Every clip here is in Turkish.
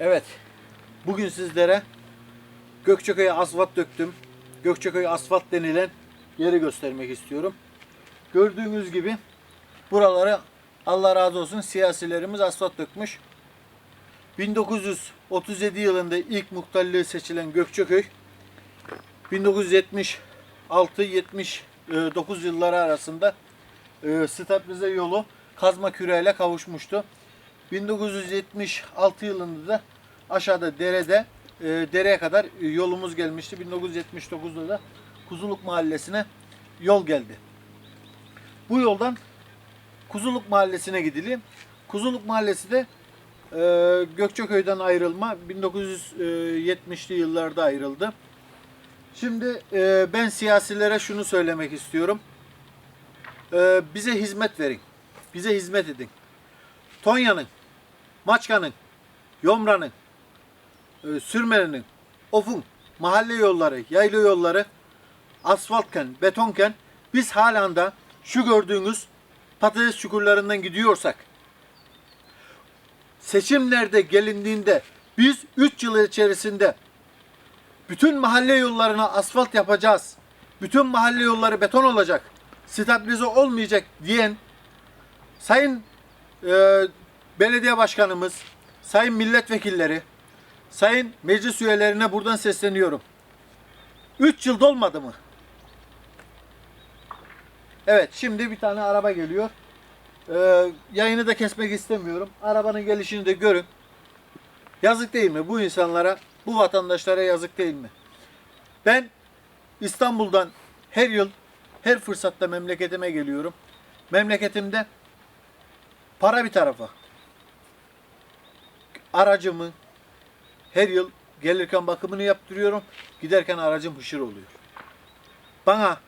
Evet. Bugün sizlere Gökçeköy'e asfalt döktüm. Gökçeköy asfalt denilen yeri göstermek istiyorum. Gördüğünüz gibi buraları Allah razı olsun siyasilerimiz asfalt dökmüş. 1937 yılında ilk muhtarlığı seçilen Gökçeköy 1976-79 yılları arasında e, stabilize yolu kazma küreyle kavuşmuştu. 1976 yılında da aşağıda derede e, dereye kadar yolumuz gelmişti. 1979'da da Kuzuluk Mahallesi'ne yol geldi. Bu yoldan Kuzuluk Mahallesi'ne gidildi. Kuzuluk Mahallesi de e, Gökçeköy'den ayrılma 1970'li yıllarda ayrıldı. Şimdi e, ben siyasilere şunu söylemek istiyorum. E, bize hizmet verin. Bize hizmet edin. Tonya'nın, Maçka'nın, Yomra'nın, e, Sürmeli'nin, Of'un mahalle yolları, yaylı yolları asfaltken, betonken biz halen de şu gördüğünüz patates çukurlarından gidiyorsak seçimlerde gelindiğinde biz 3 yıl içerisinde bütün mahalle yollarına asfalt yapacağız. Bütün mahalle yolları beton olacak. Stabilize olmayacak diyen sayın e, belediye başkanımız, sayın milletvekilleri, sayın meclis üyelerine buradan sesleniyorum. 3 yıl dolmadı mı? Evet şimdi bir tane araba geliyor. Ee, yayını da kesmek istemiyorum. Arabanın gelişini de görün. Yazık değil mi bu insanlara, bu vatandaşlara yazık değil mi? Ben İstanbul'dan her yıl, her fırsatta memleketime geliyorum. Memleketimde para bir tarafa. Aracımı her yıl gelirken bakımını yaptırıyorum. Giderken aracım hışır oluyor. Bana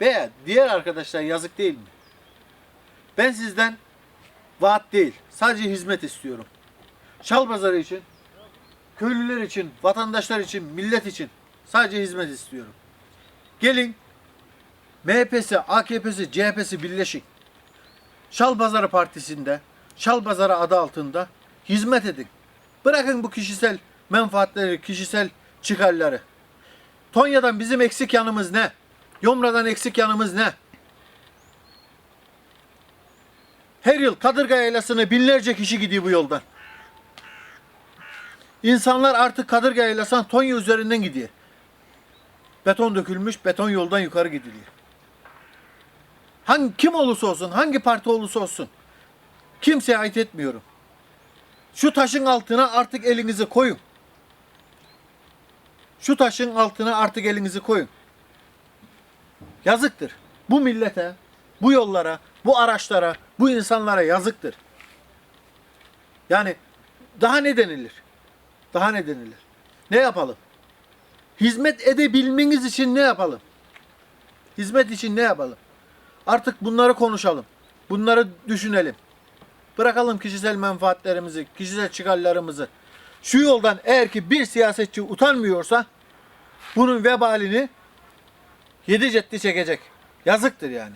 veya diğer arkadaşlar yazık değil mi? Ben sizden vaat değil, sadece hizmet istiyorum. Çalpazarı için, köylüler için, vatandaşlar için, millet için sadece hizmet istiyorum. Gelin MHP'si, AKP'si, CHP'si birleşin. Şalpazarı Partisi'nde, Şalpazarı adı altında hizmet edin. Bırakın bu kişisel menfaatleri, kişisel çıkarları. Tonya'dan bizim eksik yanımız ne? Yomra'dan eksik yanımız ne? Her yıl Kadırga Yaylası'na binlerce kişi gidiyor bu yoldan. İnsanlar artık Kadırga Yaylası'ndan Tonya üzerinden gidiyor. Beton dökülmüş, beton yoldan yukarı gidiliyor. Hangi kim olursa olsun, hangi parti olursa olsun kimseye ait etmiyorum. Şu taşın altına artık elinizi koyun. Şu taşın altına artık elinizi koyun. Yazıktır. Bu millete, bu yollara, bu araçlara, bu insanlara yazıktır. Yani daha ne denilir? Daha ne denilir? Ne yapalım? Hizmet edebilmeniz için ne yapalım? Hizmet için ne yapalım? Artık bunları konuşalım. Bunları düşünelim. Bırakalım kişisel menfaatlerimizi, kişisel çıkarlarımızı. Şu yoldan eğer ki bir siyasetçi utanmıyorsa bunun vebalini yedi cetti çekecek. Yazıktır yani.